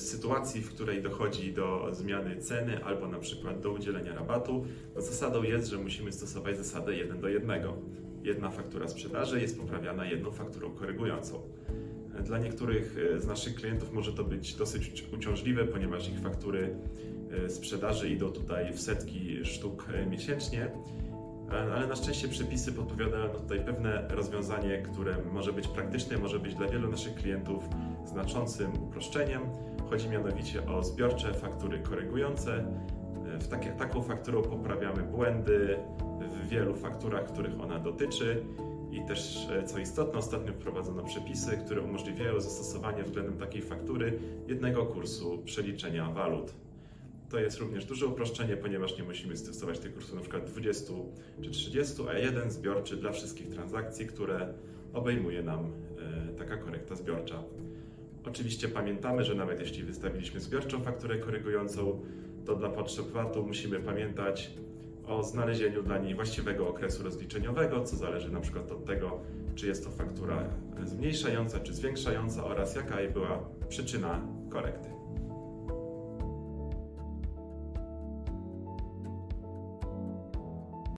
sytuacji, w której dochodzi do zmiany ceny albo na przykład do udzielenia rabatu, to zasadą jest, że musimy stosować zasadę 1 do 1. Jedna faktura sprzedaży jest poprawiana jedną fakturą korygującą. Dla niektórych e, z naszych klientów może to być dosyć uciążliwe, ponieważ ich faktury e, sprzedaży idą tutaj w setki sztuk e, miesięcznie, ale na szczęście przepisy podpowiadają tutaj pewne rozwiązanie, które może być praktyczne, może być dla wielu naszych klientów znaczącym uproszczeniem. Chodzi mianowicie o zbiorcze faktury korygujące. E, W takie, taką fakturą poprawiamy błędy w wielu fakturach, których ona dotyczy. I też, e, co istotne, ostatnio wprowadzono przepisy, które umożliwiają zastosowanie względem takiej faktury jednego kursu przeliczenia walut. To jest również duże uproszczenie, ponieważ nie musimy stosować tych kursów przykład 20 czy 30, a jeden zbiorczy dla wszystkich transakcji, które obejmuje nam e, taka korekta zbiorcza. Oczywiście pamiętamy, że nawet jeśli wystawiliśmy zbiorczą fakturę korygującą, to dla potrzeb VAT-u musimy pamiętać o znalezieniu dla niej właściwego okresu rozliczeniowego, co zależy na przykład od tego, czy jest to faktura zmniejszająca czy zwiększająca oraz jaka była przyczyna korekty.